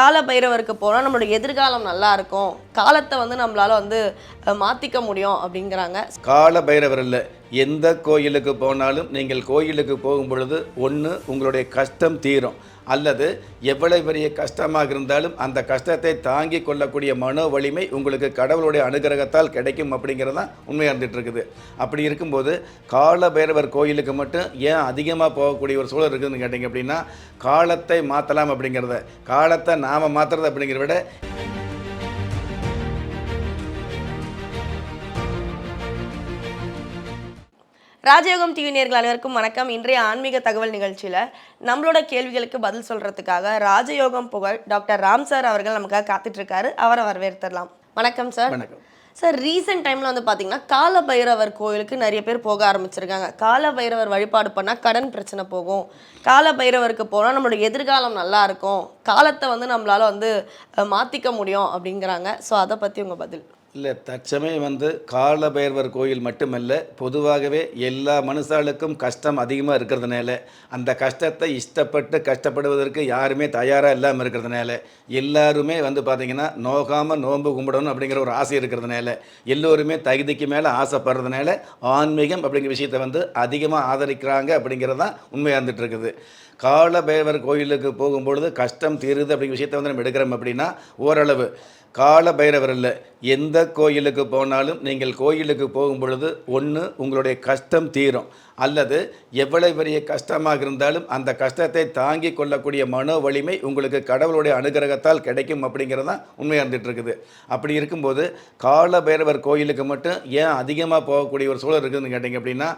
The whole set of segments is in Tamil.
கால பைரவருக்கு போனால் நம்மளோட எதிர்காலம் நல்லா இருக்கும். காலத்தை வந்து நம்மளால வந்து மாற்றிக்க மாத்திக்க முடியும் அப்படிங்கிறாங்க. கால பைரவர் இல்லை. எந்த கோயிலுக்கு போனாலும் நீங்கள் கோயிலுக்கு போகும் பொழுது ஒன்று உங்களுடைய கஷ்டம் தீரும். அல்லது எவ்வளவு பெரிய கஷ்டமாக இருந்தாலும் அந்த கஷ்டத்தை தாங்கி கொள்ளக்கூடிய மனோ வலிமை உங்களுக்கு கடவுளுடைய அனுகிரகத்தால் கிடைக்கும் அப்படிங்கிறது தான் உண்மையாக இருந்துகிட்ருக்குது அப்படி இருக்கும்போது கால பைரவர் கோயிலுக்கு மட்டும் ஏன் அதிகமாக போகக்கூடிய ஒரு சூழல் இருக்குதுன்னு கேட்டிங்க அப்படின்னா காலத்தை மாற்றலாம் அப்படிங்கிறத காலத்தை நாம் மாற்றுறது அப்படிங்கிறத விட ராஜயோகம் டிவி நேர்கள் அனைவருக்கும் வணக்கம். இன்றைய ஆன்மீக தகவல் நிகழ்ச்சியில் நம்மளோட கேள்விகளுக்கு பதில் சொல்றதுக்காக ராஜயோகம் புகழ் டாக்டர் ராம் சார் அவர்கள் நமக்காக காத்துட்டு இருக்காரு அவரை வரவேற்றலாம் வணக்கம் சார். வணக்கம். சார் ரீசெண்ட் டைமில் வந்து பார்த்தீங்கன்னா கால பைரவர் கோயிலுக்கு நிறைய பேர் போக ஆரம்பிச்சிருக்காங்க. கால பைரவர் வழிபாடு பண்ணால் கடன் பிரச்சனை போகும். கால பைரவருக்கு போனால் நம்மளோட எதிர்காலம் நல்லா இருக்கும். காலத்தை வந்து நம்மளால வந்து மாத்திக்க முடியும் அப்படிங்கிறாங்க. ஸோ அதை பற்றி உங்கள் பதில். இல்லை தற்சமயம் வந்து காலபைரவர் கோயில் மட்டுமல்ல பொதுவாகவே எல்லா மனுஷாளுக்கும் கஷ்டம் அதிகமாக இருக்கிறதுனால அந்த கஷ்டத்தை இஷ்டப்பட்டு கஷ்டப்படுவதற்கு யாருமே தயாராக இல்லாமல் இருக்கிறதுனால எல்லாருமே வந்து பார்த்திங்கன்னா நோகாமல் நோன்பு கும்பிடணும் அப்படிங்கிற ஒரு ஆசை இருக்கிறதுனால எல்லோருமே தகுதிக்கு மேலே ஆசைப்படுறதுனால ஆன்மீகம் அப்படிங்கிற விஷயத்தை வந்து அதிகமாக ஆதரிக்கிறாங்க அப்படிங்கிறது தான் உண்மையாக இருந்துகிட்ருக்குது காலபைரவர் கால பைரவர் கோயிலுக்கு போகும்பொழுது கஷ்டம் தீருது அப்படிங்கிற விஷயத்தை வந்து நம்ம எடுக்கிறோம் அப்படின்னா ஓரளவு. கால பைரவர் இல்லை எந்த கோயிலுக்கு போனாலும் நீங்கள் கோயிலுக்கு போகும் பொழுது ஒன்று உங்களுடைய கஷ்டம் தீரும். அல்லது எவ்வளவு பெரிய கஷ்டமாக இருந்தாலும் அந்த கஷ்டத்தை தாங்கி கொள்ளக்கூடிய மனோ வலிமை உங்களுக்கு கடவுளுடைய அனுகிரகத்தால் கிடைக்கும் அப்படிங்கிறது தான் உண்மையாக இருந்துகிட்ருக்குது. அப்படி இருக்கும்போது கால பைரவர் கோயிலுக்கு மட்டும் ஏன் அதிகமாக போகக்கூடிய ஒரு சூழல் இருக்குதுன்னு கேட்டிங்க அப்படின்னா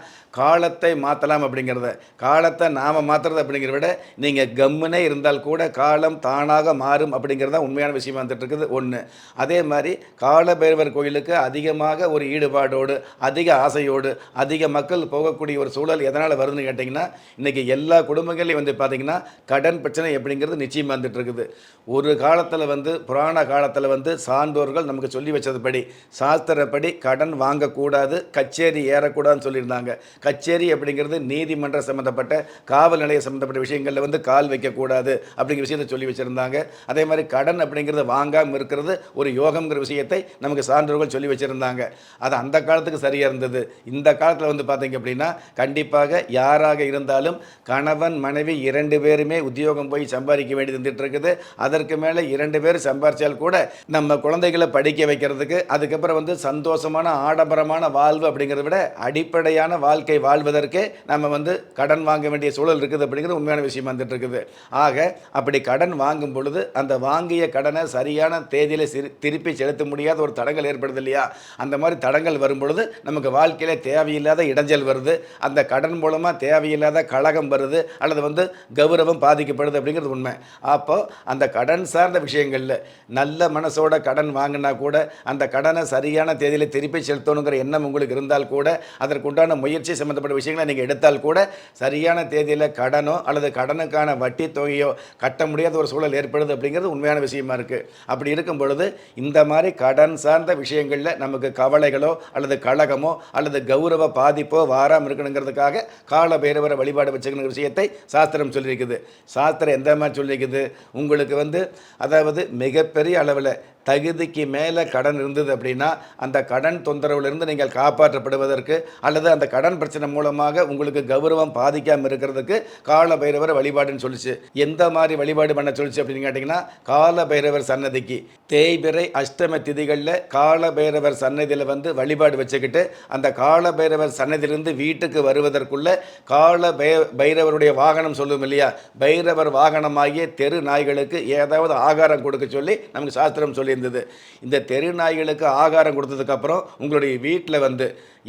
காலத்தை மாற்றலாம் அப்படிங்கிறத. காலத்தை நாம் மாற்றுறது அப்படிங்கிறத விட நீங்கள் கம்முனே இருந்தால் கூட காலம் தானாக மாறும் அப்படிங்கிறது தான் உண்மையான விஷயமா வந்துட்டுருக்குது ஒன்று அதே மாதிரி கால பைரவர் கோயிலுக்கு அதிகமாக ஒரு ஈடுபாடோடு அதிக ஆசையோடு அதிக மக்கள் போகக்கூடிய ஒரு சூழல் எதனால் வருதுன்னு கேட்டிங்கன்னா இன்றைக்கி எல்லா குடும்பங்களையும் வந்து பார்த்திங்கன்னா கடன் பிரச்சனை எப்படிங்கிறது நிச்சயமாக வந்துட்டு இருக்குது. ஒரு காலத்தில் வந்து புராண காலத்தில் வந்து சான்றோர்கள் நமக்கு சொல்லி வச்சதுபடி சாஸ்திரப்படி கடன் வாங்கக்கூடாது கச்சேரி ஏறக்கூடாதுன்னு சொல்லியிருந்தாங்க. கச்சேரி அப்படிங்கிறது நீதிமன்ற சம்மந்தப்பட்ட காவல் நிலைய சம்மந்தப்பட்ட விஷயங்களில் வந்து கால் வைக்கக்கூடாது அப்படிங்கிற விஷயத்தை சொல்லி வச்சுருந்தாங்க. அதே மாதிரி கடன் அப்படிங்கிறது வாங்காமல் இருக்கிறது ஒரு யோகம்ங்கிற விஷயத்தை நமக்கு சான்றோர்கள் சொல்லி வச்சுருந்தாங்க. அது அந்த காலத்துக்கு சரியாக இருந்தது. இந்த காலத்தில் வந்து பார்த்தீங்க அப்படின்னா கண்டிப்பாக யாராக இருந்தாலும் கணவன் மனைவி இரண்டு பேருமே உத்தியோகம் போய் சம்பாதிக்க வேண்டியது இருந்துட்டு இருக்குது அதற்கு மேலே இரண்டு பேர் சம்பாரிச்சால் கூட நம்ம குழந்தைகளை படிக்க வைக்கிறதுக்கு அதுக்கப்புறம் வந்து சந்தோஷமான ஆடம்பரமான வாழ்வு அப்படிங்கிறத விட அடிப்படையான வாழ்க்கை வாழ்வதற்கே நம்ம வந்து கடன் வாங்க வேண்டிய சூழல் இருக்குது அப்படிங்கிறது உண்மையான விஷயம் வந்துட்டு இருக்குது ஆக அப்படி கடன் வாங்கும் பொழுது அந்த வாங்கிய கடனை சரியான தேதியில் சிறு திருப்பி செலுத்த முடியாத ஒரு தடங்கள் ஏற்படுது இல்லையா? அந்த மாதிரி தடங்கள் வரும் பொழுது நமக்கு வாழ்க்கையில் தேவையில்லாத இடைஞ்சல் வருது. அந்த கடன் மூலமாக தேவையில்லாத கழகம் வருது. அல்லது வந்து கௌரவம் பாதிக்கப்படுது அப்படிங்கிறது உண்மை. அப்போ அந்த கடன் சார்ந்த விஷயங்களில் நல்ல மனசோட கடன் வாங்கினா கூட அந்த கடனை சரியான தேதியில் திருப்பி செலுத்தணுங்கிற எண்ணம் உங்களுக்கு இருந்தால் கூட அதற்குண்டான முயற்சி சம்மந்தப்பட்ட விஷயங்களை நீங்கள் எடுத்தால் கூட சரியான தேதியில் கடனோ அல்லது கடனுக்கான வட்டி தொகையோ கட்ட முடியாத ஒரு சூழல் ஏற்படுது அப்படிங்கிறது உண்மையான விஷயமா இருக்குது அப்படி இருக்கும் பொழுது இந்த மாதிரி கடன் சார்ந்த விஷயங்களில் நமக்கு கவலைகளோ அல்லது கழகமோ அல்லது கௌரவ பாதிப்போ வாராமல் இருக்கணுங்கிறதுக்காக கால பைரவரை வழிபாடு வச்சுக்கணுங்கிற விஷயத்தை சாஸ்திரம் சொல்லியிருக்குது. சாஸ்திரம் எந்த மாதிரி சொல்லியிருக்குது? உங்களுக்கு வந்து அதாவது மிகப்பெரிய அளவில் தகுதிக்கு மேலே கடன் இருந்தது அப்படின்னா அந்த கடன் தொந்தரவுலேருந்து நீங்கள் காப்பாற்றப்படுவதற்கு அல்லது அந்த கடன் பிரச்சனை மூலமாக உங்களுக்கு கௌரவம் பாதிக்காமல் இருக்கிறதுக்கு கால பைரவர் வழிபாடுன்னு சொல்லிச்சு. எந்த மாதிரி வழிபாடு பண்ண சொல்லிச்சு அப்படின்னு கேட்டிங்கன்னா கால பைரவர் சன்னதிக்கு. தேய்பிறை அஷ்டம திதிகளில் கால பைரவர் சன்னதியில் வந்து வழிபாடு வச்சுக்கிட்டு அந்த கால பைரவர் சன்னதியிலிருந்து வீட்டுக்கு வருவதற்குள்ள கால பை பைரவருடைய வாகனம் சொல்லுவோம் இல்லையா? பைரவர் வாகனமாகிய தெரு நாய்களுக்கு ஏதாவது ஆகாரம் கொடுக்க சொல்லி நமக்கு சாஸ்திரம் இருந்தது இந்த தெரு நாய்களுக்கு ஆகாரம் கொடுத்ததுக்கப்புறம் உங்களுடைய வீட்டில் வந்து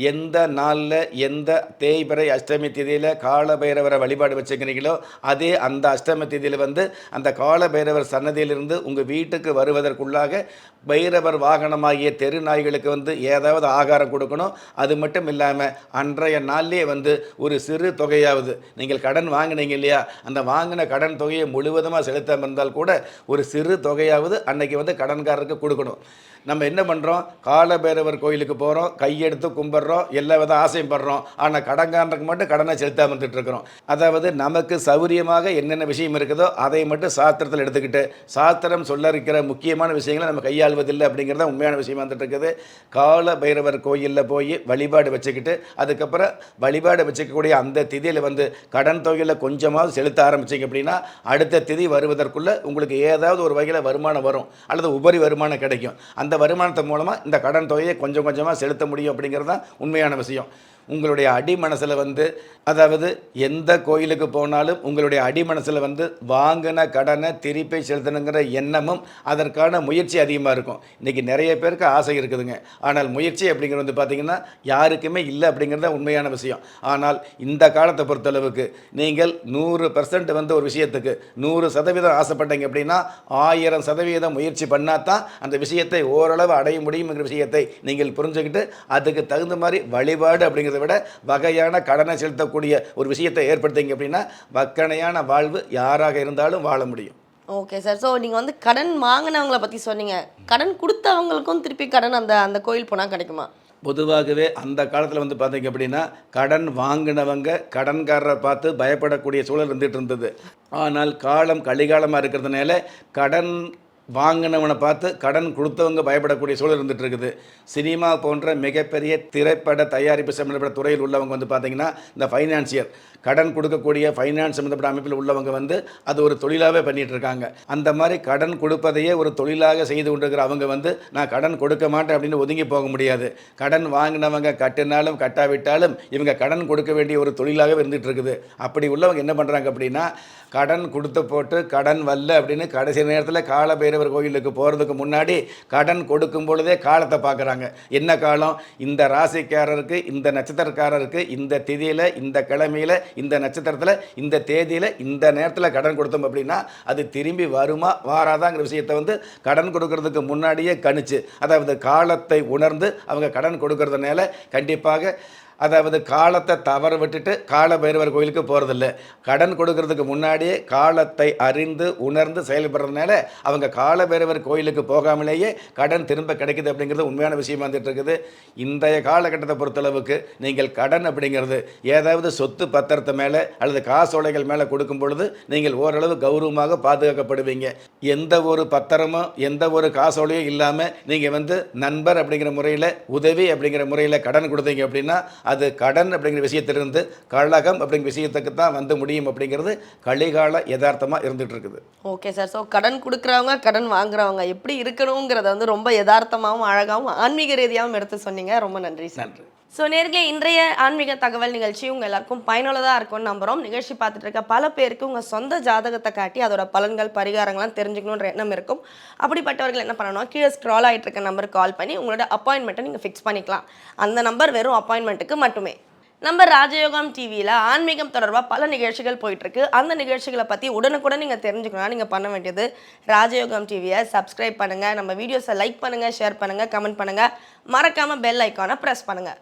எந்த நாளில் எந்த தேய்பிறை அஷ்டமி திதியில் கால பைரவரை வழிபாடு வச்சுக்கிறீங்களோ அதே அந்த அஷ்டமி திதியில் வந்து அந்த கால பைரவர் சன்னதியிலிருந்து உங்கள் வீட்டுக்கு வருவதற்குள்ளாக பைரவர் வாகனமாகிய தெரு நாய்களுக்கு வந்து ஏதாவது ஆகாரம் கொடுக்கணும். அது மட்டும் இல்லாமல் அன்றைய நாள்லேயே வந்து ஒரு சிறு தொகையாவது நீங்கள் கடன் வாங்கினீங்க இல்லையா? அந்த வாங்கின கடன் தொகையை முழுவதுமாக செலுத்தாமல் இருந்தால் கூட ஒரு சிறு தொகையாவது அன்னைக்கு வந்து கடன் கடன்காரருக்கு கொடுக்கணும். நம்ம என்ன பண்ணுறோம் காலபைரவர் கோயிலுக்கு போகிறோம் கையெடுத்து கும்பிட்றோம் எல்லா வித ஆசையும் படுறோம். ஆனால் கடன்காரனுக்கு மட்டும் கடனை செலுத்தாம வந்துட்டு இருக்கிறோம். அதாவது நமக்கு சௌரியமாக என்னென்ன விஷயம் இருக்குதோ அதை மட்டும் சாஸ்திரத்தில் எடுத்துக்கிட்டு சாஸ்திரம் சொல்ல இருக்கிற முக்கியமான விஷயங்களை நம்ம கையாள்வதில்லை அப்படிங்கிறத உண்மையான விஷயம் வந்துட்டு இருக்குது. கால பைரவர் கோயிலில் போய் வழிபாடு வச்சுக்கிட்டு அதுக்கப்புறம் வழிபாடு வச்சுக்கக்கூடிய அந்த திதியில் வந்து கடன் தொகையில் கொஞ்சமாவது செலுத்த ஆரம்பிச்சிங்க அப்படின்னா அடுத்த திதி வருவதற்குள்ளே உங்களுக்கு ஏதாவது ஒரு வகையில் வருமானம் வரும். அல்லது உபரி வருமானம் கிடைக்கும். அந்த வருமானத்தின் மூலமாக இந்த கடன் தொகையை கொஞ்சம் கொஞ்சமாக செலுத்த முடியும் அப்படிங்கிறது தான் உண்மையான விஷயம். உங்களுடைய அடி மனசில் வந்து அதாவது எந்த கோயிலுக்கு போனாலும் உங்களுடைய அடி மனசில் வந்து வாங்கின கடனை திருப்பி செலுத்தணுங்கிற எண்ணமும் அதற்கான முயற்சி அதிகமாக இருக்கும். இன்றைக்கி நிறைய பேருக்கு ஆசை இருக்குதுங்க. ஆனால் முயற்சி அப்படிங்கிறது வந்து பார்த்திங்கன்னா யாருக்குமே இல்லை அப்படிங்கிறது தான் உண்மையான விஷயம். ஆனால் இந்த காலத்தை பொறுத்தளவுக்கு நீங்கள் நூறு பர்சன்ட் வந்து ஒரு விஷயத்துக்கு நூறு சதவீதம் ஆசைப்பட்டீங்க அப்படின்னா ஆயிரம் சதவீதம் முயற்சி பண்ணால் தான் அந்த விஷயத்தை ஓரளவு அடைய முடியுங்கிற விஷயத்தை நீங்கள் புரிஞ்சுக்கிட்டு அதுக்கு தகுந்த மாதிரி வழிபாடு அப்படிங்கிறத விட வகையான கடனை செலுத்தக்கூடிய ஒரு விஷயத்தை ஏற்படுத்திங்க அப்படின்னா வக்கணையான வாழ்வு யாராக இருந்தாலும் வாழ முடியும். ஓகே சார் ஸோ நீங்கள் வந்து கடன் வாங்கினவங்கள பற்றி சொன்னீங்க. கடன் கொடுத்தவங்களுக்கும் திருப்பி கடன் அந்த அந்த கோயில் போனால் கிடைக்குமா? பொதுவாகவே அந்த காலத்தில் வந்து பார்த்தீங்க அப்படின்னா கடன் வாங்கினவங்க கடன்காரரை பார்த்து பயப்படக்கூடிய சூழல் இருந்துகிட்டு இருந்தது. ஆனால் காலம் கலிகாலமாக இருக்கிறதுனால கடன் வாங்கினவனை பார்த்து கடன் கொடுத்தவங்க பயப்படக்கூடிய சூழல் இருந்துகிட்டு இருக்குது சினிமா போன்ற மிகப்பெரிய திரைப்பட தயாரிப்பு சம்மந்தப்பட்ட துறையில் உள்ளவங்க வந்து பார்த்திங்கன்னா இந்த ஃபைனான்சியர் கடன் கொடுக்கக்கூடிய ஃபைனான்ஸ் சம்மந்தப்பட்ட அமைப்பில் உள்ளவங்க வந்து அது ஒரு தொழிலாகவே பண்ணிகிட்டு இருக்காங்க அந்த மாதிரி கடன் கொடுப்பதையே ஒரு தொழிலாக செய்து கொண்டிருக்கிற அவங்க வந்து நான் கடன் கொடுக்க மாட்டேன் அப்படின்னு ஒதுங்கி போக முடியாது. கடன் வாங்கினவங்க கட்டினாலும் கட்டாவிட்டாலும் இவங்க கடன் கொடுக்க வேண்டிய ஒரு தொழிலாகவே இருந்துகிட்டு இருக்குது அப்படி உள்ளவங்க என்ன பண்ணுறாங்க அப்படின்னா கடன் கொடுத்து போட்டு கடன் வரல அப்படின்னு கடைசி நேரத்தில் பைரவர் கோயிலுக்கு போகிறதுக்கு முன்னாடி கடன் கொடுக்கும் பொழுதே காலத்தை பார்க்குறாங்க. என்ன காலம்? இந்த ராசிக்காரருக்கு இந்த நட்சத்திரக்காரருக்கு இந்த திதியில் இந்த கிழமையில் இந்த நட்சத்திரத்தில் இந்த தேதியில் இந்த நேரத்தில் கடன் கொடுத்தோம் அப்படின்னா அது திரும்பி வருமா வாராதாங்கிற விஷயத்தை வந்து கடன் கொடுக்கறதுக்கு முன்னாடியே கணிச்சு அதாவது காலத்தை உணர்ந்து அவங்க கடன் கொடுக்கறதுனால கண்டிப்பாக அதாவது காலத்தை தவற விட்டுட்டு கால பைரவர் கோயிலுக்கு போகிறதில்ல கடன் கொடுக்கறதுக்கு முன்னாடியே காலத்தை அறிந்து உணர்ந்து செயல்படுறதுனால அவங்க கால பைரவர் கோயிலுக்கு போகாமலேயே கடன் திரும்ப கிடைக்குது அப்படிங்கிறது உண்மையான விஷயம் வந்துட்டு இருக்குது. இன்றைய காலகட்டத்தை பொறுத்தளவுக்கு நீங்கள் கடன் அப்படிங்கிறது ஏதாவது சொத்து பத்திரத்தை மேலே அல்லது காசோலைகள் மேலே கொடுக்கும் பொழுது நீங்கள் ஓரளவு கௌரவமாக பாதுகாக்கப்படுவீங்க. எந்த ஒரு பத்திரமோ எந்த ஒரு காசோலையும் இல்லாமல் நீங்கள் வந்து நண்பர் அப்படிங்கிற முறையில் உதவி அப்படிங்கிற முறையில் கடன் கொடுத்தீங்க அப்படின்னா அது கடன் அப்படிங்கிற விஷயத்திலிருந்து கழகம் அப்படிங்கிற விஷயத்துக்கு தான் வந்து முடியும் அப்படிங்கிறது கலிகால யதார்த்தமாக இருந்துகிட்டு இருக்குது ஓகே சார் ஸோ கடன் கொடுக்குறவங்க கடன் வாங்குறவங்க எப்படி இருக்கணுங்கிறத வந்து ரொம்ப யதார்த்தமாகவும் அழகாகவும் ஆன்மீக ரீதியாகவும் எடுத்து சொன்னீங்க. ரொம்ப நன்றி சார் நன்றி. ஸோ நேர்களே இன்றைய ஆன்மீக தகவல் நிகழ்ச்சி உங்கள் எல்லாருக்கும் பயனுள்ளதாக இருக்கும்னு நம்புகிறோம் நிகழ்ச்சி பார்த்துட்டு இருக்க பல பேருக்கு உங்கள் சொந்த ஜாதகத்தை காட்டி அதோட பலன்கள் பரிகாரங்கள்லாம் தெரிஞ்சுக்கணுன்ற எண்ணம் இருக்கும். அப்படிப்பட்டவர்கள் என்ன பண்ணணும்? கீழே ஸ்க்ரால் ஆகிட்டு இருக்க நம்பருக்கு கால் பண்ணி உங்களோட அப்பாயின்மெண்ட்டை நீங்கள் ஃபிக்ஸ் பண்ணிக்கலாம். அந்த நம்பர் வெறும் அப்பாயின்மெண்ட்டுக்கு மட்டுமே. நம்ம ராஜயோகம் டிவியில் ஆன்மீகம் தொடர்பாக பல நிகழ்ச்சிகள் போயிட்டுருக்கு. அந்த நிகழ்ச்சிகளை பற்றி உடனுக்குடன் நீங்கள் தெரிஞ்சுக்கணும்னா நீங்கள் பண்ண வேண்டியது ராஜயோகம் டிவியை சப்ஸ்கிரைப் பண்ணுங்கள் நம்ம வீடியோஸை லைக் பண்ணுங்கள் ஷேர் பண்ணுங்கள் கமெண்ட் பண்ணுங்கள் மறக்காமல் பெல் ஐக்கானை ப்ரெஸ் பண்ணுங்கள்